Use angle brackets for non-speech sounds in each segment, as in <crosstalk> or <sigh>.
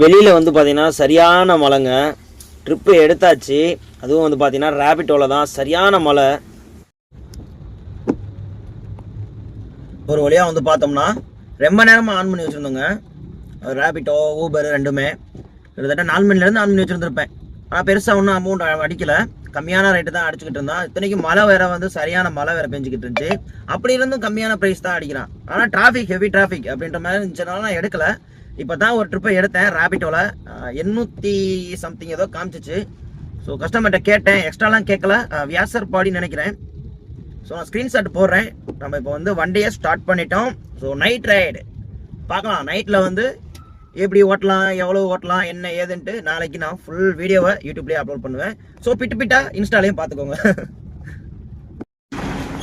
வெளியில் வந்து பார்த்திங்கன்னா சரியான மழைங்க. ட்ரிப்பு எடுத்தாச்சு. அதுவும் வந்து பார்த்திங்கன்னா ரேபிட்டோவில் தான். சரியான மழை. ஒரு வழியாக வந்து பார்த்தோம்னா ரொம்ப நேரமாக ஆன் பண்ணி வச்சுருந்தோங்க. ரேபிட்டோ ஊபர் ரெண்டுமே. கிட்டத்தட்ட நாலு மணிலேருந்து ஆன் பண்ணி வச்சுருந்துருப்பேன். ஆனால் பெருசாக ஒன்றும் அமௌண்ட் அடிக்கலை. கம்மியான ரேட்டு தான் அடிச்சுக்கிட்டு இருந்தான். இத்தனைக்கு மழை வேற வந்து சரியான மழை வேற பெஞ்சிக்கிட்டு இருந்துச்சு. அப்படி இருந்தும் கம்மியான ப்ரைஸ் தான் அடிக்கிறான். ஆனால் டிராஃபிக் ஹெவி டிராஃபிக் அப்படின்ற மாதிரி இருந்துச்சுனால நான் எடுக்கலை. இப்போ தான் ஒரு ட்ரிப்பை எடுத்தேன் ராபிட்டோவில் எண்ணூற்றி சம்திங் ஏதோ காமிச்சிச்சு. ஸோ கஸ்டமர்கிட்ட கேட்டேன். எக்ஸ்ட்ராலாம் கேட்கல வியாசர் பாடின்னு நினைக்கிறேன். ஸோ நான் ஸ்க்ரீன்ஷாட் போடுறேன். நம்ம இப்போ வந்து வண்டியை ஸ்டார்ட் பண்ணிட்டோம். ஸோ நைட் ரைடு பார்க்கலாம். நைட்டில் வந்து எப்படி ஓட்டலாம் எவ்வளோ ஓட்டலாம் என்ன ஏதுன்ட்டு நாளைக்கு நான் ஃபுல் வீடியோவை யூடியூப்லேயே அப்லோட் பண்ணுவேன். ஸோ பிட்டு பிட்டா இன்ஸ்டாலையும் பார்த்துக்கோங்க. <laughs>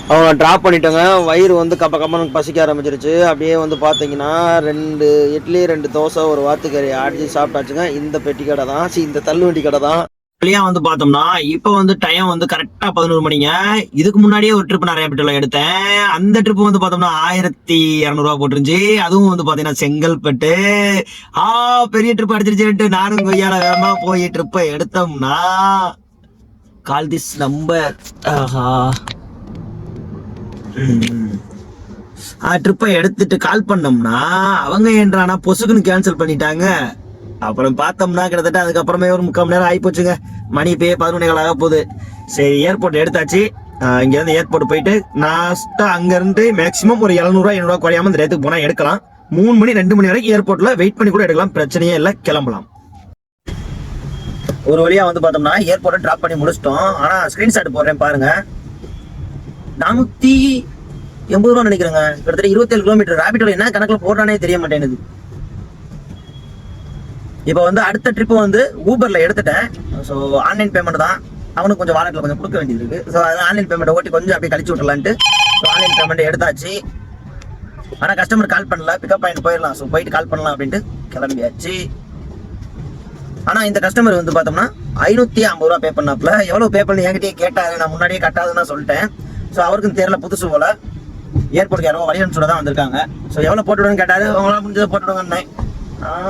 அவங்க ட்ராப் பண்ணிட்டோங்க. வயிறு வந்து கப்ப கம்மனுக்கு பசிக்க ஆரம்பிச்சிருச்சு. அப்படியே வந்து பார்த்தீங்கன்னா ரெண்டு இட்லி ரெண்டு தோசை ஒரு வாத்துக்கறி அடிச்சு சாப்பிட்டாச்சுங்க. இந்த பெட்டி கடை தான். சி இந்த தள்ளுவண்டி கடை தான். வழியாக வந்து பார்த்தோம்னா இப்போ வந்து டைம் வந்து கரெக்டாக பதினோரு மணிங்க. இதுக்கு முன்னாடியே ஒரு ட்ரிப் நான் ரேபிட்டோல எடுத்தேன். அந்த ட்ரிப் வந்து பார்த்தோம்னா ஆயிரத்தி இரநூறுவா போட்டுருந்துச்சு. அதுவும் வந்து பார்த்தீங்கன்னா செங்கல்பட்டு ஆ பெரிய ட்ரிப் அடிச்சிருச்சுட்டு நானும் கொய்யால வேகமாக போய் ட்ரிப்பை எடுத்தோம்னா கால் திஸ் நம்பர். ஆஹா. ட்ரிப்பை எடுத்துட்டு கால் பண்ணோம்னா அவங்க என்றானா பொசுக்குன்னு கேன்சல் பண்ணிட்டாங்க. அப்புறம் பார்த்தோம்னா கிட்டத்தட்ட அதுக்கப்புறமே ஒரு முக்கால் மணி நேரம் ஆகிப்போச்சுங்க மணி இப்பயே பதினொன்று கால் ஆக போகுது. சரி ஏர்போர்ட் எடுத்தாச்சு. இங்கேருந்து ஏர்போர்ட் போயிட்டு நாஸ்ட்டாக அங்கேருந்து மேக்ஸிமம் ஒரு எழுநூறுவா ஐநூறுவா குறையாம இந்த ரேத்துக்கு போனால் எடுக்கலாம். மூணு மணி ரெண்டு மணி வரைக்கும் ஏர்போர்ட்டில் வெயிட் பண்ணி கூட எடுக்கலாம். பிரச்சனையே இல்லை கிளம்பலாம். ஒரு வழியாக வந்து பார்த்தோம்னா ஏர்போர்ட்டை ட்ராப் பண்ணி முடிச்சிட்டோம். ஆனால் ஸ்க்ரீன்ஷாட் போடுறேன் பாருங்கள் நானூத்தி எண்பது ரூபா நினைக்கிறேங்க. கிட்டத்தட்ட இருபத்தேழு கிலோமீட்டர் ராபிட்டோட என்ன கணக்குல போடுறானே தெரிய மாட்டேங்குது. இப்போ வந்து அடுத்த ட்ரிப்பு வந்து ஊபர்ல எடுத்துட்டேன். ஸோ ஆன்லைன் பேமெண்ட் தான். அவனுக்கு கொஞ்சம் வாலெட்டில் கொஞ்சம் கொடுக்க வேண்டியது இருக்கு. ஸோ அது ஆன்லைன் பேமெண்ட் ஓட்டி கொஞ்சம் அப்படியே கழிச்சு விட்டுலான்ட்டு ஸோ ஆன்லைன் பேமெண்ட் எடுத்தாச்சு. ஆனால் கஸ்டமர் கால் பண்ணல. பிக்கப் பாயிண்ட் போயிடலாம். ஸோ போயிட்டு கால் பண்ணலாம் அப்படின்ட்டு கிளம்பியாச்சு. ஆனால் இந்த கஸ்டமர் வந்து பார்த்தோம்னா ஐநூற்றி ஐம்பது ரூபா பே பண்ணாப்ல எவ்வளோ பே பண்ணி என்கிட்டயே கேட்டாரு. நான் முன்னாடியே கட்டாதுன்னு சொல்லிட்டேன். ஸோ அவருக்கும் தெரியல புதுசு போல. ஏர்போர்ட் யாரோ வழியனுசோட தான் வந்திருக்காங்க. ஸோ எவ்வளோ போட்டுவிடுன்னு கேட்டாரு. அவங்களால முடிஞ்சதை போட்டு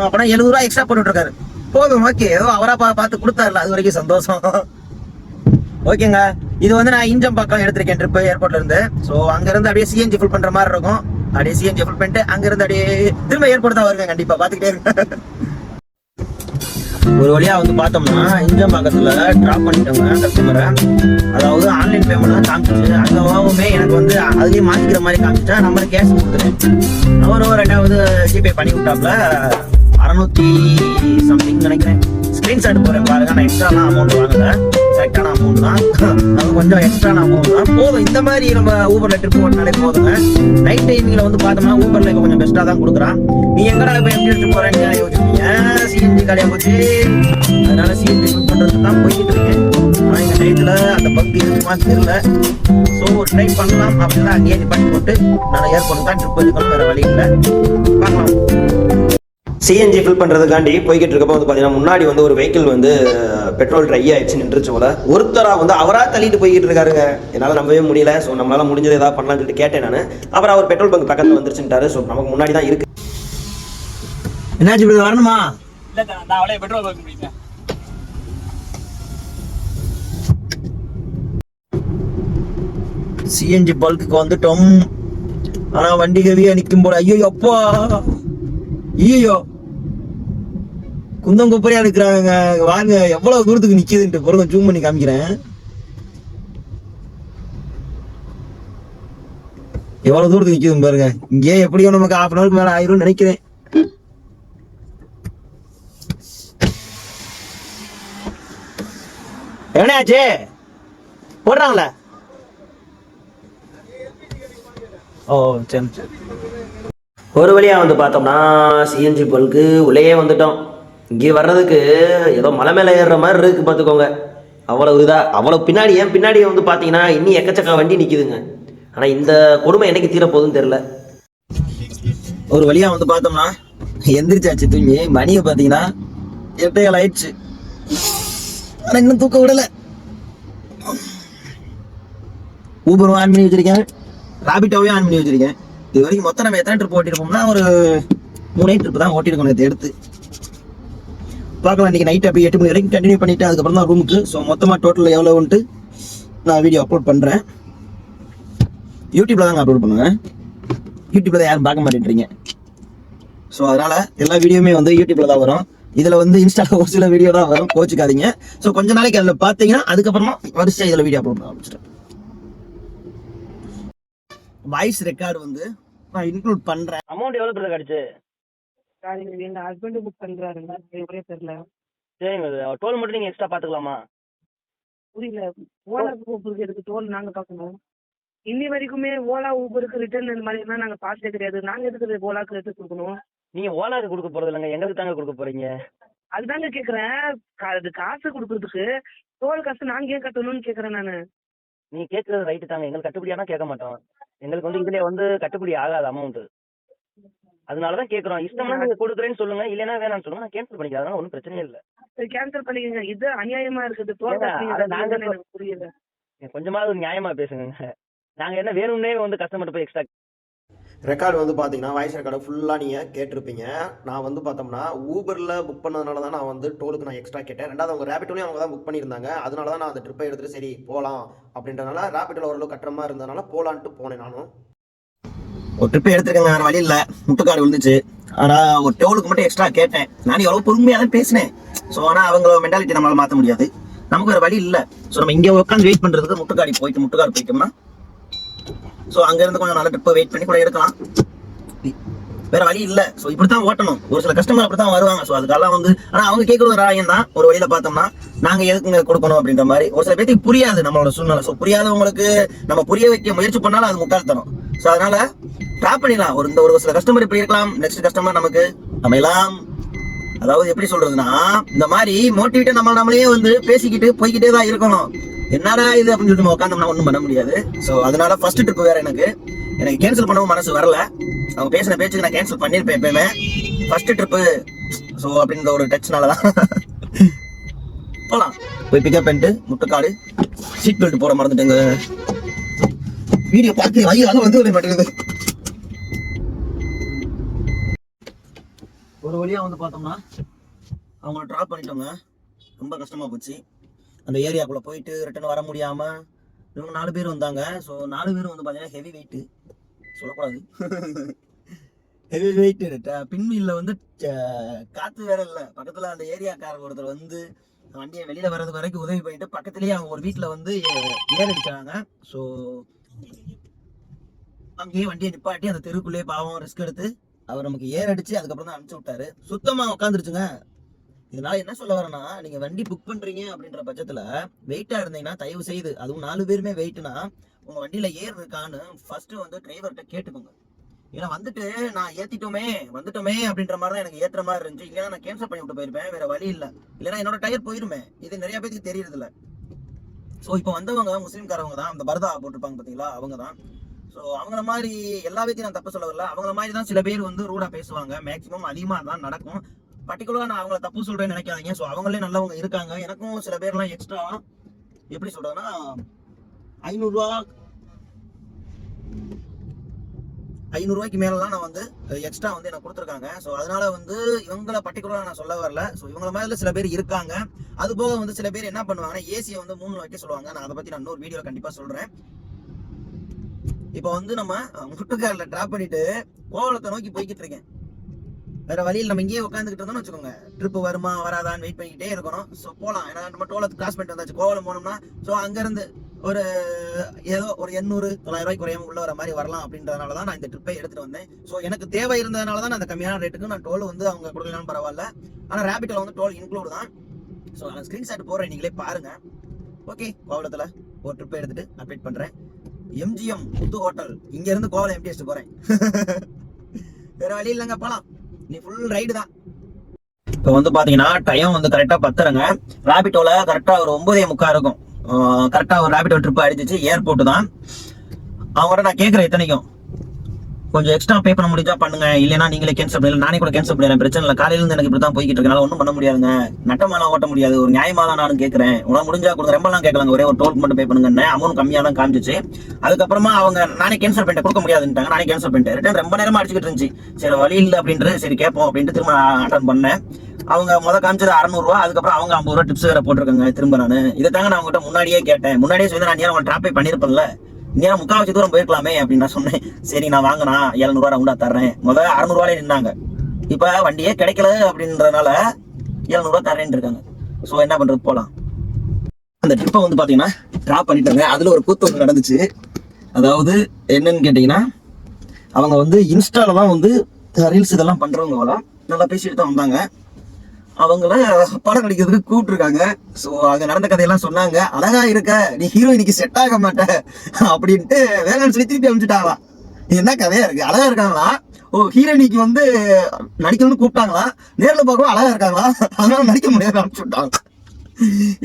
அப்படின்னா எழுபது ரூபா எக்ஸ்ட்ரா போட்டு விட்டுருக்காரு. போதும் ஓகே ஏதோ அவரா பா பார்த்து கொடுத்தாருல அது வரைக்கும் சந்தோஷம். ஓகேங்க இது வந்து நான் இஞ்சம் பக்கம் எடுத்திருக்கேன் ட்ரிப்பு ஏர்போர்ட்ல இருந்து. ஸோ அங்கேருந்து அப்படியே சிஎன்ஜி ஃபுல் பண்ணுற மாதிரி இருக்கும். அப்படியே சிஎன்ஜி ஃபுல் பண்ணிட்டு அங்கேருந்து அப்படியே திரும்ப ஏர்போர்ட் தான் வருவேன் கண்டிப்பாக பார்த்துக்கிட்டே இருக்கேன் ஒரு வழியாக வந்து பார்த்தோம்னா இஞ்சம்பாக்கத்தில் ட்ராப் பண்ணிட்டோங்க கஸ்டமரை அதாவது ஆன்லைன் பேமெண்ட் தான் காமிச்சிச்சு அங்கவாவுமே எனக்கு வந்து அதுலயே மாற்றிக்கிற மாதிரி காமிச்சா நம்பர் கேஷ் கொடுத்துட்டேன் அவரும் ரெண்டாவது ஜிபே பண்ணி விட்டாப்ல அறநூத்தி சம்திங் நினைக்கிறேன். ஸ்கிரீன்ஷாட் போறேன் பாருங்க. நான் எக்ஸ்ட்ராலாம் அமௌண்ட் வாங்கல. கரெக்டான அமௌண்ட் தான். அது கொஞ்சம் எக்ஸ்ட்ரான அமௌண்ட் தான். போதும். இந்த மாதிரி நம்ம ஊபர்ல ட்ரிப் போனாலே போதுங்க நைட் டைமிங்ல வந்து பார்த்தோம்னா ஊபர்ல கொஞ்சம் பெஸ்ட்டாக தான் கொடுக்குறான். நீ எங்கடா போய் எப்படி எடுத்து போறேன்னு யோசிப்பீங்க. சிஎன்ஜி கடையா போச்சு. அதனால சிஎன்ஜி புக் பண்றதுக்கு தான் போய்கிட்டு இருக்கேன். ஆனா இந்த டயத்துல அந்த பங்கு இருக்குமா தெரியல. ஸோ ட்ரை பண்ணலாம் அப்படின்னா அங்கேயே பண்ணி போட்டு நான் ஏர்போர்ட் தான் ட்ரிப் எடுக்கணும். வேற வழி இல்லை. பார்க்கலாம். சிஎன்ஜி ஃபில் பண்ணுறதுக்காண்டி போய்கிட்டு இருக்கப்போ வந்து பார்த்தீங்கன்னா முன்னாடி வந்து ஒரு வெஹிக்கிள் வந்து பெட்ரோல் ட்ரை ஆயிடுச்சு நின்றுச்சு போல. ஒருத்தரா வந்து அவரா தள்ளிட்டு போய்கிட்டு இருக்காருங்க. என்னால் நம்பவே முடியல. ஸோ நம்மளால முடிஞ்சது ஏதாவது பண்ணலாம்னு சொல்லிட்டு கேட்டேன் நான். அப்புறம் அவர் பெட்ரோல் பங்க் பக்கத்தில் வந்துருச்சுட்டாரு ஸோ நமக்கு முன்னாடி தான் இருக்கு. என்னாச்சு இப்படி வரணுமா? இல்ல நான் அவளே பெட்ரோல் பங்க் முடிப்பேன் சிஎன்ஜி பல்க்கு வந்துட்டோம். ஆனா வண்டி ஹெவியா நிக்கும் போல. ஐயோ அப்பா! ஐயோ குந்தம் குப்பரையா இருக்கிறாங்க வாங்க எவ்வளவு தூரத்துக்கு நிக்குதுன்ட்டு பொருங்க ஜூம் பண்ணி காமிக்கிறேன். எவ்வளவு தூரத்துக்கு நிக்குதுன்னு பாருங்க. இங்கே எப்படியோ நமக்கு ஹாஃப் அன் ஹவருக்கு மேல ஆயிரும்னு நினைக்கிறேன். எவனாச்சு? போடுறாங்கள? ஓ சரி சரி. ஒரு வழியாக வந்து பார்த்தோம்னா சிஎன்ஜி பொருளுக்கு உள்ளேயே வந்துட்டோம். இங்கே வர்றதுக்கு ஏதோ மலை மேலே ஏறுற மாதிரி இருக்குது பார்த்துக்கோங்க. அவ்வளோ இதாக அவ்வளோ பின்னாடி ஏன் பின்னாடி வந்து பார்த்தீங்கன்னா இன்னும் எக்கச்சக்க வண்டி நிற்கிதுங்க ஆனால் இந்த கொடுமை என்னைக்கு தீர போகுதுன்னு தெரில ஒரு வழியாக வந்து பார்த்தோம்னா எந்திரிச்சாச்சு தூங்கி மணியை பார்த்தீங்கன்னா எட்டைகள் ஆயிடுச்சு. ஆனால் இன்னும் தூக்க விடலை. ஊபரும் ஆன் பண்ணி வச்சிருக்கேன். ராபிட்டோவே ஆன் பண்ணி வச்சிருக்கேன். இது வரைக்கும் மொத்தம் நம்ம எத்தனை ட்ரிப் ஓட்டிருப்போம்னா ஒரு மூணே ட்ரிப் தான் ஓட்டிருக்கோம் நேற்று எடுத்து. பார்க்கலாம். இன்னைக்கு நைட் அப்படி எட்டு மணி வரைக்கும் கண்டினியூ பண்ணிவிட்டு அதுக்கப்புறம் தான் ரூமுக்கு ஸோ மொத்தமாக டோட்டல் எவ்வளோன்ட்டு நான் வீடியோ அப்லோட் பண்ணுறேன் யூடியூப்ல தாங்க அப்லோட் பண்ணுவேன். யூடியூப்ல தான் யாரும் பார்க்க மாட்டேன்றீங்க. ஸோ அதனால எல்லா வீடியோவுமே வந்து யூடியூப்ல தான் வரும். இதில் வந்து இன்ஸ்டாவில் ஒரு சில வீடியோ தான் வரும். கோச்சிக்காதீங்க. ஸோ கொஞ்ச நாளைக்கு அதில் பார்த்தீங்கன்னா அதுக்கப்புறமா வரிசை இதில் வீடியோ அப்லோட் பண்ண ஆரம்பிச்சிட்டேன் வாய்ஸ் ரெக்கார்டு வந்து நான் இன்க்ளூட் பண்ணுறேன் அமௌண்ட் எவ்வளோ பிரதர் கிடச்சி? எங்க ஹஸ்பண்ட் புக் பண்றாருங்க. எப்படியே தெரியல சரிங்க டோல் மட்டும் நீங்க எக்ஸ்ட்ரா பாத்துக்கலாமா? புரியல. ஓலா ஊபருக்கு எடுத்து டோல் நாங்க பார்க்கணும் இன்னி வரைக்குமே ஓலா ஊபருக்கு ரிட்டர்ன் இந்த மாதிரி நாங்க பார்த்ததே கிடையாது. நாங்க எதுக்கு ஓலாக்கு எடுத்து கொடுக்கணும்? நீங்க ஓலாக்கு கொடுக்க போறது இல்லைங்க. எங்களுக்கு தாங்க கொடுக்க போறீங்க. அதுதாங்க கேக்குறேன். அது காசு கொடுக்கறதுக்கு டோல் காசு நாங்க ஏன் கட்டணும்னு கேக்குறேன் நானு. நீ கேட்கறது ரைட்டு தாங்க. எங்களுக்கு கட்டுப்படியானா கேட்க மாட்டோம். எங்களுக்கு வந்து இதுல வந்து கட்டுப்படி ஆகாது அமௌண்ட் அதனாலதான் கேக்குறோம். இஷ்டம்னா நீங்க கொடுக்குறேன்னு சொல்லுங்க இல்லைன்னா வேணாம்னு சொல்லுங்க நான் கேன்சல் பண்ணிக்கிறேன். அதனால ஒன்றும் பிரச்சனையே இல்லை. கேன்சல் பண்ணிக்கங்க. இது அநியாயமா இருக்குது. எனக்கு புரியல. கொஞ்சமாவது நியாயமா பேசுங்க நாங்க என்ன வேணும்னே வந்து கஸ்டமர் போய் எக்ஸ்ட்ரா ரெக்கார்டு வந்து பார்த்தீங்கன்னா வாய்ஸ் ரெக்கார்டு ஃபுல்லாக நீங்கள் கேட்டிருப்பீங்க. நான் வந்து பார்த்தோம்னா ஊபரில் புக் பண்ணதுனால தான் நான் வந்து டோலுக்கு நான் எக்ஸ்ட்ரா கேட்டேன். ரெண்டாவது அவங்க ரேபிட்டோலையும் அவங்க தான் புக் பண்ணியிருந்தாங்க. அதனால தான் நான் அந்த ட்ரிப்பை எடுத்துட்டு சரி போகலாம் அப்படின்றனால ரேபிட்டோல ஓரளவு கட்டுற மாதிரி இருந்ததுனால போகலான்ட்டு போனேன் நானும். ஒரு ட்ரிப் எடுத்துருக்கேங்க வேறு வழி இல்லை. முட்டுக்காடு விழுந்துச்சு. ஆனால் ஒரு டோலுக்கு மட்டும் எக்ஸ்ட்ரா கேட்டேன். நான் எவ்வளோ பொறுமையாக தான் பேசினேன். ஸோ ஆனால் அவங்க மென்டாலிட்டி நம்மளால் மாற்ற முடியாது. நமக்கு வேறு வழி இல்லை. ஸோ நம்ம இங்கே உட்காந்து வெயிட் பண்ணுறதுக்கு முட்டுக்காடி போயிட்டு முட்டுக்காடு போயிட்டோம்னா ஸோ அங்கேருந்து கொஞ்சம் நல்ல ட்ரிப்பை வெயிட் பண்ணி கூட எடுக்கலாம். வேற வழி இல்லை. ஸோ இப்படி தான் ஓட்டணும். ஒரு சில கஸ்டமர் அப்படி தான் வருவாங்க. ஸோ அதுக்கெல்லாம் வந்து ஆனால் அவங்க கேட்குற ஒரு ஆயம் தான். ஒரு வழியில பார்த்தோம்னா நாங்கள் எதுக்குங்க கொடுக்கணும் அப்படின்ற மாதிரி. ஒரு சில பேருக்கு புரியாது நம்மளோட சூழ்நிலை. ஸோ புரியாதவங்களுக்கு நம்ம புரிய வைக்க முயற்சி பண்ணாலும் அது முட்டாள்தனம். ஸோ அதனால ட்ராப் பண்ணிடலாம். ஒரு இந்த ஒரு சில கஸ்டமர் இப்படி இருக்கலாம். நெக்ஸ்ட் கஸ்டமர் நமக்கு அமையலாம் அதாவது எப்படி சொல்றதுன்னா இந்த மாதிரி மோட்டிவேட்டா நம்ம நம்மளே வந்து பேசிக்கிட்டு போய்கிட்டே தான் இருக்கணும். என்னடா இது அப்படின்னு சொல்லிட்டு நம்ம உட்காந்தோம்னா ஒன்றும் பண்ண முடியாது. ஸோ அதனால ஃபர்ஸ்ட் ட்ரிப் வேற எனக்கு. எனக்கு கேன்சல் பண்ணவும் மனசு வரல. அவங்க பேசின பேச்சுக்கு நான் கேன்சல் பண்ணியிருப்பேன் எப்பயுமே. ஃபர்ஸ்ட் ட்ரிப்பு ஸோ அப்படின்ற ஒரு டச்னால தான். போகலாம் போய் பிக்கப் பண்ணிட்டு முட்டுக்காடு சீட் பெல்ட் போட மறந்துட்டேங்க. வீடியோ பார்த்து வயிறால வந்து மாட்டேங்குது ஒரு வழியாக வந்து பார்த்தோம்னா அவங்கள ட்ராப் பண்ணிட்டோங்க. ரொம்ப கஷ்டமாக போச்சு. அந்த ஏரியாக்குள்ளே போயிட்டு ரிட்டன் வர முடியாமல் இவங்க நாலு பேர் வந்தாங்க. ஸோ நாலு பேரும் வந்து பார்த்தீங்கன்னா ஹெவி வெயிட்டு சொல்லக்கூடாது. ஹெவி வெயிட் பின்வீல்ல வந்து காற்று வேற இல்லை. பக்கத்தில் அந்த ஏரியாக்காரர் ஒருத்தர் வந்து வண்டியை வெளியில் வர்றது வரைக்கும் உதவி பண்ணிட்டு பக்கத்துலேயே அவங்க ஒரு வீட்டில் வந்து ஏ- ஏர் அடிச்சாங்க. ஸோ அங்கேயே வண்டியை நிப்பாட்டி அந்த தெருக்குள்ளேயே பாவம் ரிஸ்க் எடுத்து அவர் நமக்கு ஏர் அடிச்சு அதுக்கப்புறம் தான் அனுப்பிச்சு விட்டாரு. சுத்தமா உட்காந்துருச்சுங்க இதனால என்ன சொல்ல வரேன்னா நீங்க வண்டி புக் பண்றீங்க அப்படின்ற பட்சத்துல வெயிட்டா இருந்தீங்கன்னா தயவு செய்து அதுவும் நாலு பேருமே வெயிட்னா உங்க வண்டியில ஏர் இருக்கான்னு ஃபர்ஸ்ட் வந்து டிரைவர்கிட்ட கேட்டுக்கோங்க. ஏன்னா வந்துட்டு நான் ஏத்திட்டோமே வந்துட்டோமே அப்படின்ற மாதிரி தான் எனக்கு ஏற்ற மாதிரி இருந்துச்சு. இல்லைன்னா நான் கேன்சல் பண்ணி விட்டு போயிருப்பேன். வேற வழி இல்லை. இல்லைன்னா என்னோட டயர் போயிருமே. இது நிறைய பேருக்கு தெரியறதில்ல. ஸோ இப்போ வந்தவங்க முஸ்லீம்காரவங்க தான் அந்த பர்தா போட்டிருப்பாங்க பார்த்தீங்களா அவங்க தான் ஸோ அவங்கள மாதிரி எல்லா பேத்தையும் நான் தப்பு சொல்ல வரல அவங்கள மாதிரி தான் சில பேர் வந்து ரூடா பேசுவாங்க. மேக்ஸிமம் அதிகமாக தான் நடக்கும். பர்டிகுலராக நான் அவங்கள தப்பு சொல்கிறேன்னு நினைக்காதீங்க. ஸோ அவங்களே நல்லவங்க இருக்காங்க. எனக்கும் சில பேர்லாம் எக்ஸ்ட்ரா எப்படி சொல்கிறேன்னா ஐநூறுரூவா ஐநூறுரூவாய்க்கு மேலலாம் நான் வந்து எக்ஸ்ட்ரா வந்து எனக்கு கொடுத்துருக்காங்க. ஸோ அதனால வந்து இவங்கள பர்டிகுலராக நான் சொல்ல வரல. ஸோ இவங்கள மாதிரி சில பேர் இருக்காங்க. அது போக வந்து சில பேர் என்ன பண்ணுவாங்கன்னா ஏசியை வந்து மூணு வைக்க சொல்லுவாங்க. நான் அதை பற்றி நான் இன்னொரு வீடியோ கண்டிப்பாக சொல்கிறேன் இப்போ வந்து நம்ம முட்டுக்காரில் ட்ராப் பண்ணிட்டு கோவலத்தை நோக்கி போய்கிட்டு இருக்கேன். வேற வழியில் நம்ம இங்கேயே உட்காந்துக்கிட்டு இருந்தோம்னு வச்சுக்கோங்க. ட்ரிப் வருமா வராதான்னு வெயிட் பண்ணிக்கிட்டே இருக்கணும். ஸோ போகலாம் ஏன்னா நம்ம டோலத்து கிராஸ் பண்ணிட்டு வந்தாச்சு. கோவலம் போனோம்னா ஸோ அங்கேருந்து ஒரு ஏதோ ஒரு எண்ணூறு தொள்ளாயிரம் ரூபாய்க்கு குறையாம உள்ள வர மாதிரி வரலாம் அப்படின்றதுனால தான் நான் இந்த ட்ரிப்பை எடுத்துட்டு வந்தேன். ஸோ எனக்கு தேவை இருந்ததுனால தான் அந்த கம்மியான ரேட்டுக்கு நான் டோல் வந்து அவங்க கொடுக்கலாம் பரவாயில்ல. ஆனால் ரேபிட்டில் வந்து டோல் இன்க்ளூட் தான். ஸோ நான் ஸ்க்ரீன்ஷாட் போடுறேன். நீங்களே பாருங்க. ஓகே கோவலத்தில் ஒரு ட்ரிப்பை எடுத்துட்டு அப்டேட் பண்ணுறேன் எம்ஜிஎம் புத்து ஹோட்டல். இங்கேருந்து கோவலம் எம்டி அடிச்சுட்டு போறேன். <laughs> வேற வழி இல்லைங்க போகலாம் நீ ஃபுல் ரைடு தான். இப்போ வந்து பார்த்தீங்கன்னா டைம் வந்து கரெக்டாக பத்துறங்க ராபிட்டோவில் கரெக்டாக ஒரு ஒன்பதே முக்கா இருக்கும். கரெக்டாக ஒரு ராபிட்டோ ட்ரிப் அடிச்சிச்சு ஏர்போர்ட் தான். அவங்கள்ட்ட நான் கேட்குறேன் இத்தனைக்கும் கொஞ்சம் எக்ஸ்ட்ரா பே பண்ண முடிஞ்சா பண்ணுங்க. இல்லைன்னா நீங்களே கேன்சல் பண்ணல நானே கூட கேன்சல் பண்ணிடுறேன். பிரச்சனை இல்லை. காலையில இருந்து எனக்கு இப்படி தான் போய்கிட்டு இருக்கனால ஒன்றும் பண்ண முடியாதுங்க. நட்டமாலாம் ஓட்ட முடியாது. ஒரு நியாயமா தான் நானும் கேட்கறேன் உனக்கு முடிஞ்சா கொடுங்க. ரொம்பலாம் கேட்கலாங்க ஒரே ஒரு டோல் மட்டும் பே பண்ணுங்கன்னு. அமௌண்ட் கம்மியாக தான் காமிச்சிச்சு அதுக்கப்புறமா அவங்க நானே கேன்சல் பண்ணிட்டேன். கொடுக்க முடியாதுன்ட்டாங்க நானே கேன்சல் பண்ணிட்டேன். ரிட்டன் ரொம்ப நேரமா அடிச்சுக்கிட்டு இருந்துச்சு. சரி வழி இல்லை அப்படின்றது சரி கேட்போம் அப்படின்ட்டு திரும்ப அட்டன் பண்ணேன். அவங்க முத காமிச்சது அறநூறுவா. அதுக்கப்புறம் அவங்க ஐம்பது ரூபா டிப்ஸ் வேற போட்டிருக்காங்க. திரும்ப நான். இதை தாங்க நான் அவங்ககிட்ட முன்னாடியே கேட்டேன். முன்னாடியே சொல்லி நான் நேரம் டிராப்பே பண்ணியிருப்பேன்ல? நேரம் முக்காவாசி தூரம் போயிருக்கலாமே அப்படின்னு நான் சொன்னேன். சரி நான் வாங்கினா எழுநூறுவா ரவுண்டா தர்றேன். முதல்ல அறநூறுவாலே நின்னாங்க. இப்போ வண்டியே கிடைக்கல அப்படின்றதுனால எழுநூறுவா தரேன் இருக்காங்க. ஸோ என்ன பண்ணுறது போகலாம் அந்த ட்ரிப்பை வந்து பார்த்தீங்கன்னா ட்ராப் பண்ணிட்டாங்க அதில் ஒரு கூத்து ஒன்று நடந்துச்சு. அதாவது என்னன்னு கேட்டிங்கன்னா அவங்க வந்து இன்ஸ்டாவில் தான் வந்து ரீல்ஸ் இதெல்லாம் பண்ணுறவங்க போல. நல்லா பேசிட்டு தான் வந்தாங்க. அவங்கள படம் நடிக்கிறதுக்கு கூப்பிட்டுருக்காங்க. ஸோ அங்கே நடந்த கதையெல்லாம் சொன்னாங்க. அழகா இருக்க. நீ ஹீரோயினிக்கு செட் ஆக மாட்ட. அப்படின்ட்டு வேலைன்னு சொல்லி திருப்பி அனுப்பிச்சுட்டாங்களா. என்ன கதையா இருக்கு? அழகா இருக்காங்களா? ஓ ஹீரோயினிக்கு வந்து நடிக்கணும்னு கூப்பிட்டாங்களா? நேரில் பார்க்கவும் அழகா இருக்காங்களா? அதனால நடிக்க முடியாது அனுப்பிச்சு விட்டாங்க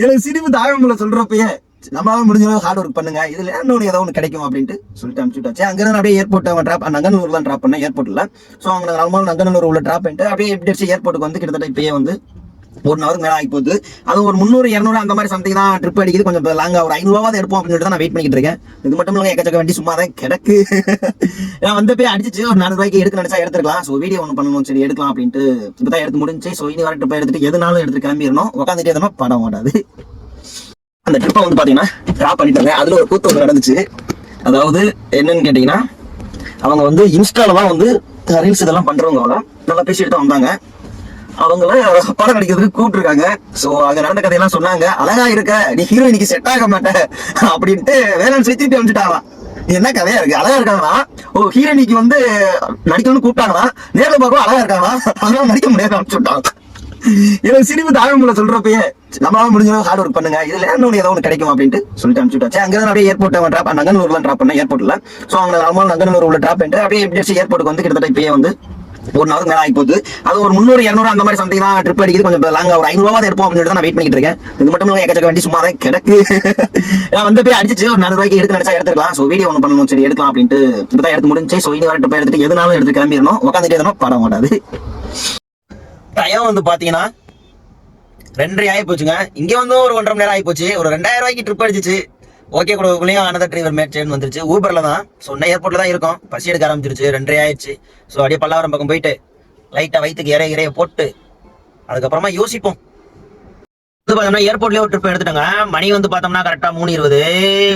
எனக்கு சிரிப்பு தாழம்புல சொல்றப்பயே நம்மளால முடிஞ்ச அளவு ஹார்ட் ஒர்க் பண்ணுங்க. இதுல இன்னொன்று ஏதோ ஒன்று கிடைக்கும் அப்படின்ட்டு சொல்லிட்டு அனுப்பிச்சுட்டாச்சு. அங்க இருந்து அப்படியே ஏர்போர்ட் அவன் ட்ராப் நங்கநல்லூர் தான் ட்ராப் பண்ணேன் ஏர்போர்ட்ல ஸோ அவங்க நார்மல் நங்கநல்லூர் உள்ள ட்ராப் பண்ணிட்டு அப்படியே எப்படி ஏர்போர்ட்டுக்கு வந்து கிட்டத்தட்ட இப்பயே வந்து ஒரு ஹவருக்கு மேலே ஆகி போகுது அது ஒரு முந்நூறு இரநூறு அந்த மாதிரி சம்திங் தான் ட்ரிப் அடிக்குது. கொஞ்சம் லாங்காக ஒரு ஐநூறுவாவது எடுப்போம் அப்படின்னு சொல்லிட்டு தான் நான் வெயிட் பண்ணிட்டு இருக்கேன். இது மட்டும் இல்லை எக்கச்சக்க வண்டி சும்மா தான் கிடக்கு. நான் வந்து போய் அடிச்சிச்சு. ஒரு நானூறு ரூபாய்க்கு எடுக்க நினைச்சா எடுத்துக்கலாம் ஸோ வீடியோ ஒன்று பண்ணணும் சரி எடுக்கலாம் அப்படின்ட்டு இப்போ தான் எடுத்து முடிஞ்சு. ஸோ இனி வர ட்ரிப் எடுத்துட்டு எதுனாலும் எடுத்து கிளம்பிடணும். உட்காந்துட்டே எதுனா படம் ஓடாது. அந்த ட்ரிப்பை வந்து பார்த்தீங்கன்னா ட்ராப் பண்ணிட்டாங்க. அதில் ஒரு கூத்து ஒன்று நடந்துச்சு. அதாவது என்னன்னு கேட்டிங்கன்னா அவங்க வந்து இன்ஸ்டால தான் வந்து ரீல்ஸ் இதெல்லாம் பண்ணுறவங்க நல்லா பேசிட்டு தான் வந்தாங்க. அவங்கள படம் நடிக்கிறதுக்கு கூப்பிட்டுருக்காங்க. ஸோ அங்கே நடந்த கதையெல்லாம் சொன்னாங்க. அழகா இருக்க. நீ ஹீரோயினிக்கு செட் ஆக மாட்ட. அப்படின்ட்டு வேளாண் சொல்லி திருப்பி அனுப்பிச்சுட்டாங்களா என்ன கதையா இருக்கு? அழகா இருக்காங்களா? ஓ ஹீரோயினிக்கு வந்து நடிக்கணும்னு கூப்பிட்டாங்களா நேரில் பார்க்கவும் அழகா இருக்காங்களா? அதெல்லாம் நடிக்க முடியாது அனுப்பிச்சு விட்டாங்க எனக்கு சிரிப்பு தாழம்புல சொல்றப்பயே நம்மளால முடிஞ்ச அளவுக்கு ஹார்ட் ஒர்க் பண்ணுங்க. இதுல இன்னொன்று ஏதோ ஒன்று கிடைக்கும் அப்படின்ட்டு சொல்லிட்டு அனுப்பிச்சுட்டாச்சு. அங்க இருந்து அப்படியே ஏர்போர்ட் அவன் ட்ராப் நங்கநல்லூர்ல ட்ராப் பண்ணேன் ஏர்போர்ட்ல ஸோ அவங்க நார்மல் நங்கநல்லூர் உள்ள ட்ராப் பண்ணிட்டு அப்படியே எப்படி ஏர்போர்ட்டுக்கு வந்து கிட்டத்தட்ட இப்பயே வந்து ஒரு நாளுக்கு மேலே ஆகி போகுது அது ஒரு முந்நூறு இரநூறு அந்த மாதிரி சம்திங் தான் ட்ரிப் அடிக்குது. கொஞ்சம் லாங்கா ஒரு ஐநூறுவாவது எடுப்போம் அப்படின்னு நான் வெயிட் பண்ணிட்டு இருக்கேன். இது மட்டும் இல்லை எக்கச்சக்க வண்டி சும்மா தான் கிடக்கு. நான் வந்து போய் அடிச்சு ஒரு நானூறு ரூபாய்க்கு நினைச்சா எடுத்துக்கலாம். ஸோ வீடியோ ஒன்று பண்ணணும். சரி எடுக்கலாம் அப்படின்ட்டு. இப்போ தான் எடுத்து முடிஞ்சு. ஸோ இனி வர ட்ரிப் எடுத்துட்டு எதுனாலும் எடுத்து கிளம்பிடணும். உட்காந்துட்டு எதுனா படம் மாட்டாது டயம் வந்து பார்த்தீங்கன்னா ரெண்டரை ஆகி போச்சுங்க இங்கே வந்து ஒரு ஒன்றரை மணி நேரம் ஆகி போச்சு ஒரு ரெண்டாயிரம் ரூபாய்க்கு ட்ரிப் அடிச்சிச்சு. ஓகே கொடுக்குள்ளேயும் அனதர் டிரைவர் மேட்ச் வந்துருச்சு. ஊபரில் தான். ஸோ இன்னும் ஏர்போர்ட்டில் தான் இருக்கும். பசி எடுக்க ஆரம்பிச்சிருச்சு. ரெண்டரை ஆயிடுச்சு. ஸோ அப்படியே பல்லாவரம் பக்கம் போயிட்டு லைட்டாக வயிற்றுக்கு இறைய இறைய போட்டு அதுக்கப்புறமா யோசிப்போம். வந்து பார்த்தோம்னா ஏர்போர்ட்லயே ஒரு ட்ரிப் எடுத்துட்டாங்க. மணி வந்து பார்த்தோம்னா கரெக்டா மூணு இருபது.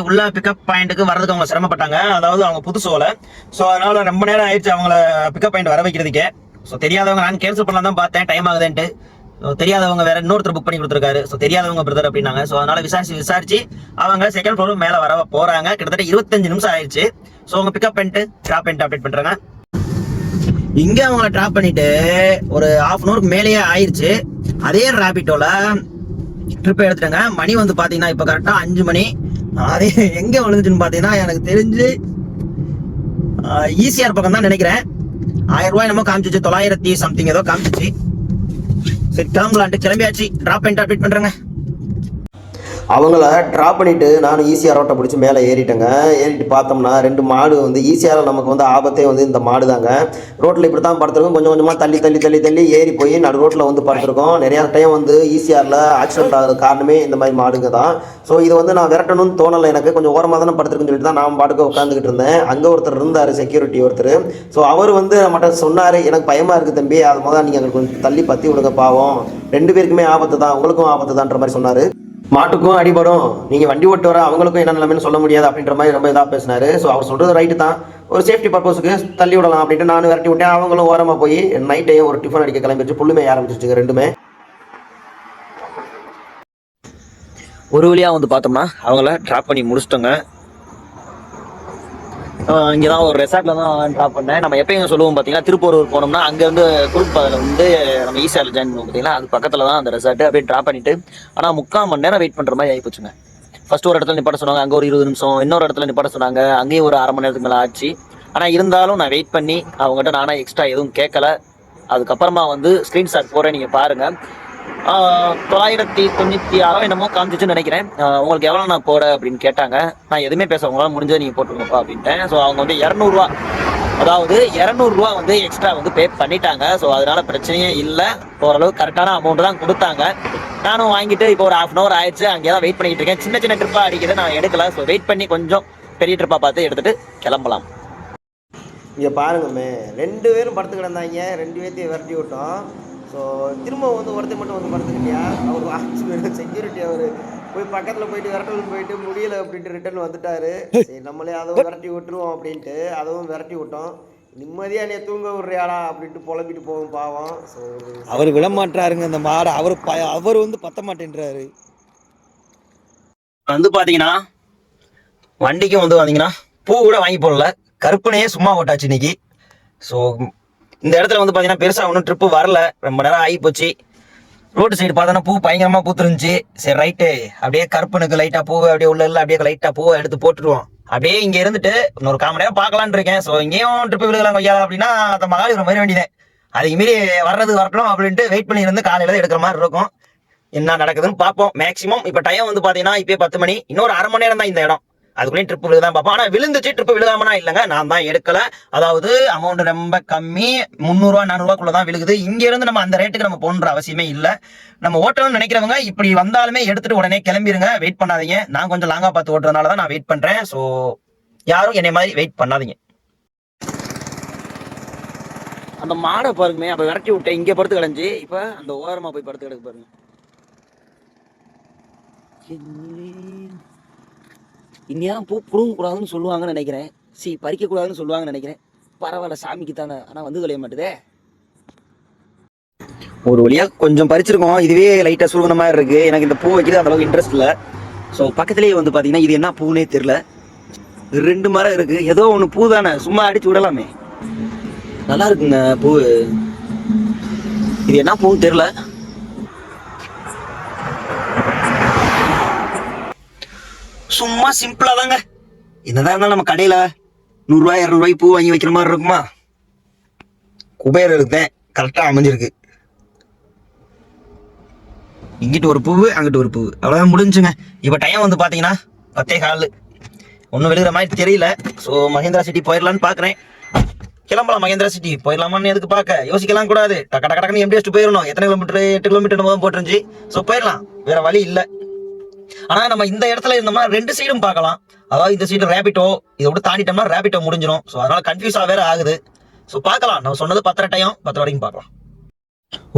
உள்ள பிக்கப் பாயிண்ட்டுக்கு வரதுக்கு அவங்க சிரமப்பட்டாங்க. அதாவது அவங்க புது சோல. ஸோ அதனால ரொம்ப நேரம் ஆயிடுச்சு அவங்கள பிக்கப் பாயிண்ட் வர வைக்கிறதுக்கே. ஸோ தெரியாதவங்க நான் கேன்சல் பண்ணலாம் தான் பார்த்தேன் டைம் ஆகுதுன்ட்டு. தெரியாதவங்க வேற இன்னொருத்தர் புக் பண்ணி கொடுத்துருக்காரு. ஸோ தெரியாதவங்க பிரதர் அப்படின்னாங்க. ஸோ அதனால விசாரிச்சு விசாரிச்சு அவங்க செகண்ட் ஃப்ளோர் மேலே வர போறாங்க. கிட்டத்தட்ட இருபத்தஞ்சு நிமிஷம் ஆயிடுச்சு. ஸோ அவங்க பிக்கப் பண்ணிட்டு ட்ராப் பண்ணிட்டு அப்டேட் பண்றாங்க. இங்கே அவங்கள ட்ராப் பண்ணிட்டு ஒரு ஹாஃப் அன் ஹவருக்கு மேலேயே ஆயிடுச்சு. அதே ரேபிட்டோல ட்ரிப் எடுத்துட்டாங்க. மணி வந்து பார்த்தீங்கன்னா இப்போ கரெக்டாக அஞ்சு மணி. அதே எங்கே விழுந்துச்சுன்னு பார்த்தீங்கன்னா எனக்கு தெரிஞ்சு ஈஸியாக பக்கம் தான் நினைக்கிறேன். ஆயிரம் ரூபாய் நம்ம காமிச்சிச்சு தொள்ளாயிரத்தி சம்திங் ஏதோ காமிச்சிச்சு. சரி கிளம்பலான்ட்டு கிளம்பியாச்சு. டிராப் பண்ணிட்டு அப்டேட் பண்றேங்க. அவங்கள ட்ராப் பண்ணிவிட்டு நானும் ஈஸியாக ரோட்டை பிடிச்சி மேலே ஏறிட்டேங்க. ஏறிட்டு பார்த்தோம்னா ரெண்டு மாடு வந்து ஈஸியாக நமக்கு வந்து ஆபத்தே வந்து இந்த மாடு தாங்க ரோட்டில் இப்படி தான் படுத்துருக்கோம். கொஞ்சம் கொஞ்சமாக தள்ளி தள்ளி தள்ளி தள்ளி ஏறி போய் நடு ரோட்டில் வந்து படுத்துருக்கோம். நிறையா டைம் வந்து ஈஸியாரில் ஆக்சிடென்ட் ஆகிறது காரணமே இந்த மாதிரி மாடுங்க தான் ஸோ இது வந்து நான் விரட்டணும்னு தோணலை எனக்கு. கொஞ்சம் ஓரமாக தானே படுத்துருக்குன்னு சொல்லிட்டு தான் நான் பாட்டுக்கு உட்காந்துக்கிட்டு இருந்தேன். அங்கே ஒருத்தர் இருந்தார் செக்யூரிட்டி ஒருத்தர். ஸோ அவர் வந்து நம்மகிட்ட சொன்னார் எனக்கு பயமாக இருக்குது தம்பி. அது முதல்ல நீங்கள் அங்கே கொஞ்சம் தள்ளி பற்றி விடுங்க பாவம். ரெண்டு பேருக்குமே ஆபத்து தான் உங்களுக்கும் ஆபத்து தான்ற மாதிரி சொன்னார். மாட்டுக்கும் அடிபடும். நீங்கள் வண்டி ஓட்டு வர அவங்களுக்கும் என்ன நிலைமைன்னு சொல்ல முடியாது அப்படின்ற மாதிரி ரொம்ப இதாக பேசினாரு. ஸோ அவர் சொல்கிறது ரைட்டு தான். ஒரு சேஃப்டி பர்பஸுக்கு தள்ளி விடலாம் அப்படின்ட்டு நானும் விரட்டி விட்டேன். அவங்களும் ஓரமாக போய் நைட்டையும் ஒரு டிஃபன் அடிக்க கிளம்பிடுச்சு. புள்ளுமே ஆரம்பிச்சிருச்சுங்க ரெண்டுமே. ஒரு வழியா வந்து பார்த்தோம்னா அவங்கள ட்ராப் பண்ணி முடிச்சிட்டோங்க. இங்கே தான் ஒரு ரெசார்ட்ல தான் ட்ராப் பண்ணேன். நம்ம எப்பயும் சொல்லுவோம் பார்த்தீங்கன்னா திருப்பூர் போனோம்னா அங்கேருந்து குரூப் வந்து நம்ம ஈஸியாக ஜாயின் பண்ணுவோம் பார்த்தீங்கன்னா அது பக்கத்தில் தான் அந்த ரெசார்ட் அப்படியே ட்ராப் பண்ணிட்டு ஆனால் முக்கால் மணி நேரம் வெயிட் பண்ணுற மாதிரி ஆகி போச்சுங்க ஃபர்ஸ்ட் ஒரு இடத்துல நிப்பாட்ட சொன்னாங்க அங்கே ஒரு இருபது நிமிஷம். இன்னொரு இடத்துல நிப்பாட்ட சொன்னாங்க அங்கேயும் ஒரு அரை மணி நேரத்துக்கு மேலே ஆச்சு. ஆனால் இருந்தாலும் நான் வெயிட் பண்ணி அவங்ககிட்ட நானாக எக்ஸ்ட்ரா எதுவும் கேட்கல அதுக்கப்புறமா வந்து ஸ்க்ரீன்ஷாட் போகிறேன் நீங்கள் பாருங்கள் தொள்ளாயிரத்தி தொண்ணூற்றி ஆறோ என்னமோ காமிச்சிச்சுன்னு நினைக்கிறேன். உங்களுக்கு எவ்வளோ நான் போட அப்படின்னு கேட்டாங்க. நான் எதுவுமே பேச உங்களால் முடிஞ்சதை நீங்கள் போட்டுருங்கப்பா அப்படின்ட்டேன். ஸோ அவங்க வந்து இரநூறுவா. அதாவது இரநூறுவா வந்து எக்ஸ்ட்ரா வந்து பே பண்ணிட்டாங்க. ஸோ அதனால பிரச்சனையே இல்லை. ஓரளவு கரெக்டான அமௌண்ட் தான் கொடுத்தாங்க. நானும் வாங்கிட்டு இப்போ ஒரு ஹாஃப் அன் அவர் ஆயிடுச்சு. அங்கே தான் வெயிட் பண்ணிட்டு இருக்கேன். சின்ன சின்ன ட்ரிப்பாக அடிக்கிறது நான் எடுக்கல. ஸோ வெயிட் பண்ணி கொஞ்சம் பெரிய ட்ரிப்பாக பார்த்து எடுத்துட்டு கிளம்பலாம். இங்கே பாருங்கம்மே ரெண்டு பேரும் படுத்து கிடந்தாங்க. ரெண்டு பேர்த்தையும் விரட்டி விட்டோம். ஸோ திரும்ப வந்து ஒருத்தர் மட்டும் வந்து படுத்துக்கிட்டியா அவர் வாட்ச்மேன் செக்யூரிட்டி அவர். போய் பக்கத்தில் போயிட்டு விரட்டலுக்கு போயிட்டு முடியல அப்படின்ட்டு ரிட்டர்ன் வந்துட்டாரு. சரி நம்மளே அதுவும் விரட்டி விட்டுருவோம் அப்படின்ட்டு அதுவும் விரட்டி விட்டோம். நிம்மதியாக நீ தூங்க விட்றியாடா அப்படின்ட்டு புலம்பிட்டு போகும் பாவம். ஸோ அவர் விட மாட்டாருங்க இந்த மாடை. அவர் ப அவர் வந்து பத்த மாட்டேன்றாரு. வந்து பாத்தீங்கன்னா வண்டிக்கும் வந்து பாத்தீங்கன்னா பூ கூட வாங்கி போடல. கருப்பனையே சும்மா ஓட்டாச்சு இன்னைக்கு. ஸோ இந்த இடத்துல வந்து பார்த்தீங்கன்னா பெருசாக ஒன்றும் ட்ரிப்பு வரல. ரொம்ப நேரம் ஆகி போச்சு ரோடு சைடு பார்த்தோன்னா பூ பயங்கரமாக பூத்துருந்துச்சு. சரி ரைட்டு அப்படியே கருப்பனுக்கு லைட்டாக பூவை அப்படியே உள்ள இல்லை அப்படியே லைட்டாக பூவை எடுத்து போட்டுருவோம். அப்படியே இங்கே இருந்துட்டு இன்னொரு காம நேரம் பார்க்கலான்னு இருக்கேன். ஸோ இங்கேயும் ட்ரிப்பு விழுகலாம் கொய்யா அப்படின்னா அந்த மகாலிபுரம் வர வேண்டியதேன் அதுக்கு மீறி வர்றது வரட்டும் அப்படின்ட்டு வெயிட் பண்ணி இருந்து காலையில் தான் எடுக்கிற மாதிரி இருக்கும். என்ன நடக்குதுன்னு பார்ப்போம். மேக்ஸிமம் இப்போ டைம் வந்து பார்த்தீங்கன்னா இப்போயே பத்து மணி. இன்னொரு அரை மணி நேரம் தான் இந்த இடம். அதுக்குள்ளேயும் ட்ரிப் விழுதான் பார்ப்போம். ஆனால் விழுந்துச்சு ட்ரிப் விழுகாமனா இல்லைங்க. நான் தான் எடுக்கல. அதாவது அமௌண்ட் ரொம்ப கம்மி. முந்நூறுவா நானூறுவாக்குள்ள தான் விழுகுது. இங்கேருந்து நம்ம அந்த ரேட்டுக்கு நம்ம போன்ற அவசியமே இல்லை. நம்ம ஓட்டணும்னு நினைக்கிறவங்க இப்படி வந்தாலுமே எடுத்துட்டு உடனே கிளம்பிருங்க. வெயிட் பண்ணாதீங்க. நான் கொஞ்சம் லாங்காக பார்த்து ஓட்டுறதுனால தான் நான் வெயிட் பண்ணுறேன் ஸோ யாரும் என்னை மாதிரி வெயிட் பண்ணாதீங்க. அந்த மாடை பாருங்கமே அப்போ விரட்டி விட்டேன் இங்கே படுத்து கிடஞ்சி இப்போ அந்த ஓரமாக போய் படுத்து கிடக்கு பாருங்க. இந்நேரம் பூ புடுங்க கூடாதுன்னு சொல்லுவாங்கன்னு நினைக்கிறேன். சி பறிக்கக்கூடாதுன்னு சொல்லுவாங்கன்னு நினைக்கிறேன். பரவாயில்ல சாமிக்கு தானே ஆனால் வந்து தொலைய மாட்டுதே. ஒரு வழியாக கொஞ்சம் பறிச்சிருக்கோம். இதுவே லைட்டாக சுருங்கின மாதிரி இருக்கு. எனக்கு இந்த பூ வைக்கிறது அந்த அளவுக்கு இன்ட்ரெஸ்ட் இல்லை. ஸோ பக்கத்துலேயே வந்து பார்த்தீங்கன்னா இது என்ன பூனே தெரில ரெண்டு மரம் இருக்கு. ஏதோ ஒன்று பூ தானே. சும்மா அடிச்சு விடலாமே. நல்லா இருக்குங்க பூ. இது என்ன பூன்னு தெரியல. சும்மா சிம்பிளா தாங்க. என்னதான் இருந்தாலும் நம்ம கடையில நூறுரூவா இரநூறுவாய் பூ வாங்கி வைக்கிற மாதிரி இருக்குமா? குபேர் எடுத்தேன் கரெக்டாக அமைஞ்சிருக்கு. இங்கிட்டு ஒரு பூவு அங்கிட்டு ஒரு பூவு. அவ்வளோதான் முடிஞ்சுங்க. இப்போ டைம் வந்து பார்த்தீங்கன்னா பத்தே கால். ஒன்றும் வெளியிற மாதிரி தெரியல. ஸோ மகேந்திரா சிட்டி போயிடலான்னு பார்க்குறேன் கிளம்பலாம் மகேந்திரா சிட்டி போயிடலாமான்னு எதுக்கு பார்க்க? யோசிக்கலாம் கூடாது. டக்க டக்க டக்குன்னு எம்டிஎஸ்ட் போயிடணும் எத்தனை கிலோமீட்டர் எட்டு கிலோமீட்டர் போதும் போட்டுருந்துச்சு. ஸோ போயிடலாம் வேற வழி இல்லை. ஆனா நம்ம இந்த இடத்துல இருந்தோம்னா ரெண்டு சைடும் பார்க்கலாம். அதாவது இந்த சைடு ரேபிட்டோ இதை விட்டு தாண்டிட்டோம்னா ரேபிட்டோ முடிஞ்சிடும் ஸோ அதனால கன்ஃபியூஸா வேற ஆகுது. ஸோ பார்க்கலாம். நம்ம சொன்னது பத்தரை டைம் பத்து வரைக்கும் பார்க்கலாம்.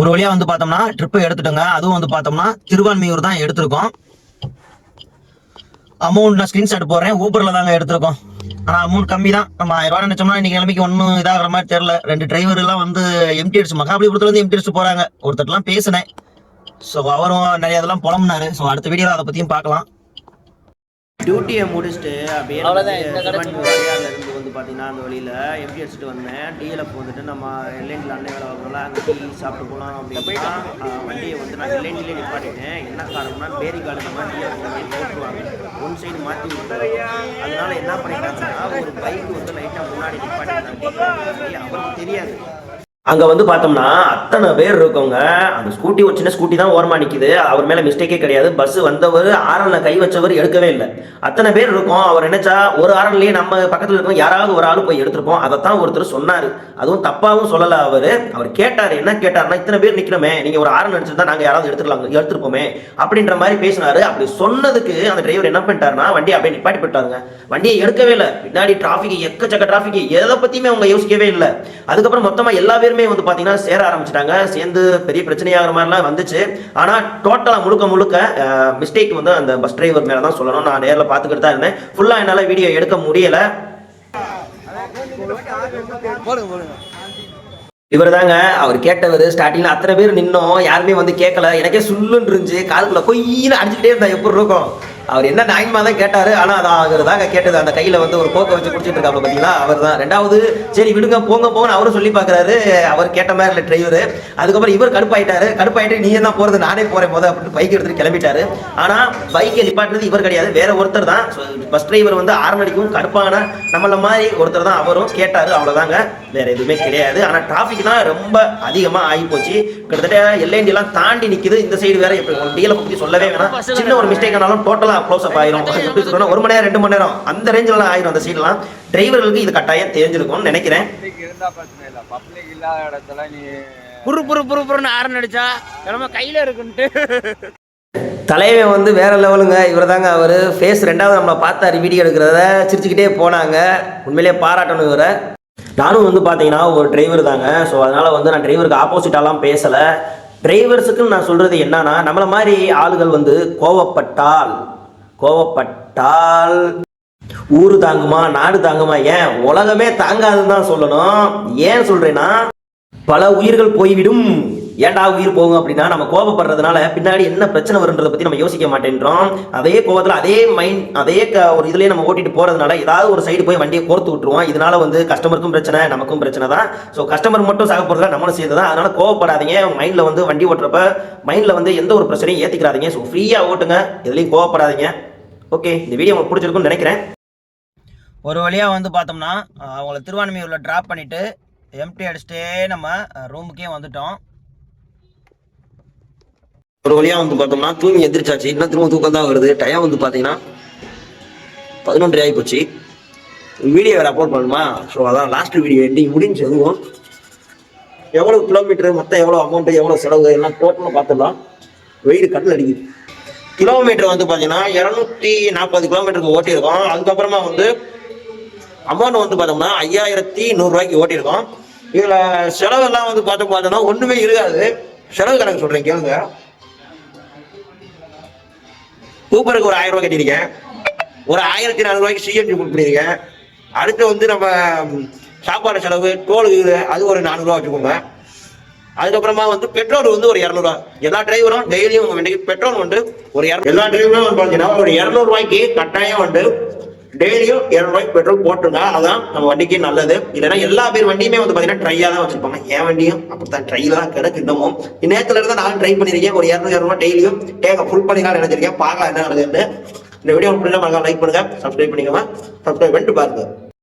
ஒரு வழியா வந்து பார்த்தோம்னா ட்ரிப்பு எடுத்துட்டோங்க. அதுவும் வந்து பார்த்தோம்னா திருவான்மையூர் தான் எடுத்திருக்கோம். அமௌண்ட் நான் ஸ்கிரீன்ஷாட் போடுறேன். ஊபர்ல தாங்க எடுத்திருக்கோம். ஆனா அமௌண்ட் கம்மி தான் நம்ம ஆயிரம் ரூபாய் நினைச்சோம்னா இன்னைக்கு கிளம்பிக்கு ஒன்றும் இதாகிற மாதிரி தெரியல. ரெண்டு டிரைவர் எல்லாம் வந்து எம்டி அடிச்சு மகாபலிபுரத்துல இருந்து எம்டி அடிச்சு போறாங்க. ஒருத்தர்லாம் பேசினேன். ஸோ அவரும் நிறைய இதெல்லாம் புலம்புனாரு. ஸோ அடுத்த வீடியோவில் அதை பற்றியும் பார்க்கலாம். டியூட்டியை முடிச்சுட்டு அப்படியே இருந்து வந்து பார்த்தீங்கன்னா அந்த வழியில் எப்படி அடிச்சுட்டு வந்தேன். டிஎல்எஃப் வந்துட்டு நம்ம எல்என்டியில் அண்ணன் வேலை வாங்கல அங்கே டீ சாப்பிட்டு போகலாம் அப்படின்னா வண்டியை வந்து நான் எல்என்டிலே நிப்பாட்டிட்டேன். என்ன காரணம்னா பேரி கார்டு நம்ம டிஎல்எஃப் போட்டுருவாங்க. ஒன் சைடு மாற்றி விட்டுருவாங்க. அதனால என்ன பண்ணிட்டாங்கன்னா ஒரு பைக் வந்து லைட்டாக முன்னாடி நிப்பாட்டிட்டாங்க அவருக்கு தெரியாது. அங்க வந்து பார்த்தோம்னா அத்தனை பேர் இருக்கவங்க அந்த ஸ்கூட்டி ஒரு சின்ன ஸ்கூட்டி தான் ஓரமா நிக்குது. அவர் மேல மிஸ்டேக்கே கிடையாது. பஸ் வந்தவர் ஆரன்ல கை வச்சவர் எடுக்கவே இல்லை. அத்தனை பேர் இருக்கும். அவர் நினைச்சா ஒரு ஆரன்லயே நம்ம பக்கத்துல இருக்கோம் யாராவது ஒரு ஆள் போய் எடுத்திருப்போம். அதைத்தான் ஒருத்தர் சொன்னாரு. அதுவும் தப்பாவும் சொல்லல அவரு. அவர் கேட்டாரு. என்ன கேட்டாருன்னா இத்தனை பேர் நிக்கிறோமே நீங்க ஒரு ஆரன் அடிச்சிருந்தா நாங்க யாராவது எடுத்துக்கலாம் எடுத்திருப்போமே. அப்படின்ற மாதிரி பேசினாரு. அப்படி சொன்னதுக்கு அந்த டிரைவர் என்ன பண்ணிட்டாருன்னா வண்டியை அப்படியே நிப்பாட்டி போட்டாருங்க வண்டியை எடுக்கவே இல்லை. பின்னாடி டிராஃபிக் எக்கச்சக்க டிராஃபிக் எதை பத்தியுமே அவங்க யோசிக்கவே இல்லை. அதுக்கப்புறம் மொத்தமா எல்லா பேரும் வந்து பாத்தீங்கன்னா சேர ஆரம்பிச்சிட்டாங்க. சேர்ந்து பெரிய பிரச்சனையாகிற மாதிரிலாம் வந்துச்சு. ஆனா டோட்டலா முழுக்க முழுக்க மிஸ்டேக் வந்து அந்த பஸ் டிரைவர் மேலே தான் சொல்லணும். நான் நேரில் பார்த்துக்கிட்டு தான் இருந்தேன் ஃபுல்லா என்னால வீடியோ எடுக்க முடியல. இவர் தாங்க அவர் கேட்டவர் ஸ்டார்டிங்ல அத்தனை பேர் நின்னோம். யாருமே வந்து கேட்கல எனக்கே சுள்ளுன்னு இருந்துச்சு. காதுக்குள்ள கொய்யில அடிச்சுக்கிட்டே இருந்தா எப்படி இருக்கும்? அவர் என்ன நியாயமா தான் கேட்டார் ஆனால் அது அவர் தாங்க கேட்டது. அந்த கையில் வந்து ஒரு கோக்கை வச்சு குடிச்சிட்டு இருக்காப்ல பார்த்தீங்களா அவர் தான் ரெண்டாவது சரி விடுங்க போங்க போங்கன்னு அவரும் சொல்லி பார்க்குறாரு அவர் கேட்ட மாதிரி இல்லை டிரைவர் அதுக்கப்புறம் இவர் கடுப்பாயிட்டாரு. கடுப்பாயிட்டு நீ தான் போறது நானே போகிறேன் போத அப்படின்னு பைக் எடுத்துட்டு கிளம்பிட்டாரு. ஆனால் பைக்கை நிப்பாட்டுறது இவர் கிடையாது. வேற ஒருத்தர் தான். பஸ் டிரைவர் வந்து ஆரன் கடுப்பான நம்மள மாதிரி ஒருத்தர் தான் அவரும் கேட்டார். அவ்வளோதாங்க வேற எதுவுமே கிடையாது. ஆனால் டிராஃபிக் தான் ரொம்ப அதிகமாக ஆகி போச்சு கிட்டத்தட்ட எல்ஐடி தாண்டி நிற்கிது இந்த சைடு வேற எப்படி டீலை பற்றி சொல்லவே வேணாம். சின்ன ஒரு மிஸ்டேக் ஆனாலும் டோட்டலாக க்ளோஸ் அப் ஆயிரும். எப்படி <laughs> சொல்றேன்னா ஒரு மணி நேரம் ரெண்டு மணி நேரம். அந்த ரேஞ்சில் ஆயிரும் அந்த சைடுலாம் டிரைவர்களுக்கு இது கட்டாயம் தெரிஞ்சிருக்கும்னு நினைக்கிறேன். புரு புரு புரு புருன்னு ஆரன் அடிச்சா நம்ம கையில இருக்குன்ட்டு. தலைவன் வந்து வேற லெவலுங்க. இவர் தாங்க அவர். ஃபேஸ் ரெண்டாவது நம்மளை பார்த்தாரு வீடியோ எடுக்கிறத. சிரிச்சுக்கிட்டே போனாங்க. உண்மையிலேயே பாராட்டணும் இவரை. நானும் வந்து பார்த்தீங்கன்னா ஒரு டிரைவர் தாங்க. ஸோ அதனால் வந்து நான் டிரைவருக்கு ஆப்போசிட்டாலாம் பேசலை. டிரைவர்ஸுக்கு நான் சொல்கிறது என்னன்னா நம்மள மாதிரி ஆளுகள் வந்து கோவப்பட்டால் கோவப்பட்டால் ஊரு தாங்குமா நாடு தாங்குமா? ஏன்? உலகமே தாங்காதுன்னு தான் சொல்லணும். ஏன் சொல்கிறேன்னா பல உயிர்கள் போய்விடும். ஏண்டா உயிர் போகும் அப்படின்னா நம்ம கோபப்படுறதுனால பின்னாடி என்ன பிரச்சனை வருன்றதை பற்றி நம்ம யோசிக்க மாட்டேன்றோம். அதே கோபத்தில் அதே மைண்ட் அதே க- ஒரு இதுலேயே நம்ம ஓட்டிட்டு போகிறதுனால ஏதாவது ஒரு சைடு போய் வண்டியை கோர்த்து விட்டுருவோம். இதனால வந்து கஸ்டமருக்கும் பிரச்சனை நமக்கும் பிரச்சனை தான். ஸோ கஸ்டமர் மட்டும் சாக போகிறதுல நம்மளும் சேர்ந்து தான் அதனால கோவப்படாதீங்க. மைண்டில் வந்து வண்டி ஓட்டுறப்ப மைண்டில் வந்து எந்த ஒரு பிரச்சனையும் ஏற்றிக்கிறாதீங்க ஸோ ஃப்ரீயாக ஓட்டுங்க. எதுலேயும் கோவப்படாதீங்க. ஓகே இந்த வீடியோ உங்களுக்கு பிடிச்சிருக்கும்னு நினைக்கிறேன். ஒரு வழியாக வந்து பார்த்தோம்னா அவங்கள திருவான்மையூரில் ட்ராப் பண்ணிவிட்டு எம்டி அடிச்சுட்டே நம்ம ரூமுக்கே வந்துட்டோம். ஒரு வழியா வந்து பார்த்தோம்னா தூங்கி எந்திரிச்சாச்சு. இன்னும் திரும்ப தூக்கம் தான் வருது. டைம் வந்து பார்த்தீங்கன்னா பதினொன்றரை ஆகி போச்சு வீடியோ வேறு அப்லோட் பண்ணணுமா? ஸோ அதான் லாஸ்ட் வீடியோ எண்டிங் முடிஞ்சு அதுவும் எவ்வளோ கிலோமீட்டர் மொத்தம் எவ்வளோ அமௌண்ட்டு எவ்வளோ செலவு எல்லாம் டோட்டலாக பார்த்துடலாம். வெயில் கண்ணில் அடிக்குது. கிலோமீட்டர் வந்து பார்த்தீங்கன்னா இரநூத்தி நாற்பது கிலோமீட்டருக்கு ஓட்டியிருக்கோம். அதுக்கப்புறமா வந்து அமௌண்ட் வந்து பார்த்தோம்னா ஐயாயிரத்தி நூறுரூவாய்க்கு ஓட்டியிருக்கோம். இதில் செலவெல்லாம் வந்து பார்த்தோம் பார்த்தோம்னா ஒன்றுமே இருக்காது. செலவு கணக்கு சொல்கிறேன் கேளுங்க. கூப்பருக்கு ஒரு ஆயிரம் ரூபாய் கட்டியிருக்கேன். ஒரு ஆயிரத்தி நானூறுவாய்க்கு சிஎன்ஜி புக் பண்ணியிருக்கேன் அடுத்து வந்து நம்ம சாப்பாடு செலவு டோல் அது ஒரு நானூறுரூவா வச்சுக்கோங்க. அதுக்கப்புறமா வந்து பெட்ரோல் வந்து ஒரு இரநூறுவா. எல்லா டிரைவரும் டெய்லியும் உங்கள் வண்டிக்கு பெட்ரோல் வந்து ஒரு எல்லா டிரைவரும் வந்து பார்த்தீங்கன்னா ஒரு இரநூறுவாய்க்கு கட்டாயம் வந்து டெய்லியும் இரநூறுவாய்க்கு பெட்ரோல் போட்டுருங்க அதான் நம்ம வண்டிக்கு நல்லது. இல்லைன்னா எல்லா பேர் வண்டியுமே வந்து பார்த்தீங்கன்னா ட்ரையாக தான் வச்சிருப்பாங்க. என் வண்டியும் அப்படித்தான். ட்ரையில் தான் கிடக்கு இன்னமும். நேரத்தில் இருந்து நானும் ட்ரை பண்ணியிருக்கேன் ஒரு இரநூறு இரநூறுவா டெய்லியும் டேங்க ஃபுல் பண்ணிக்கலாம் நினைச்சிருக்கேன். பார்க்கலாம் என்ன நடக்குதுன்னு இந்த வீடியோ உங்களுக்கு மறக்காம லைக் பண்ணுங்க. சப்ஸ்கிரைப் பண்ணிக்கோங்க. சப்ஸ்கிரைப் பண்ணிட்டு பாருங்க.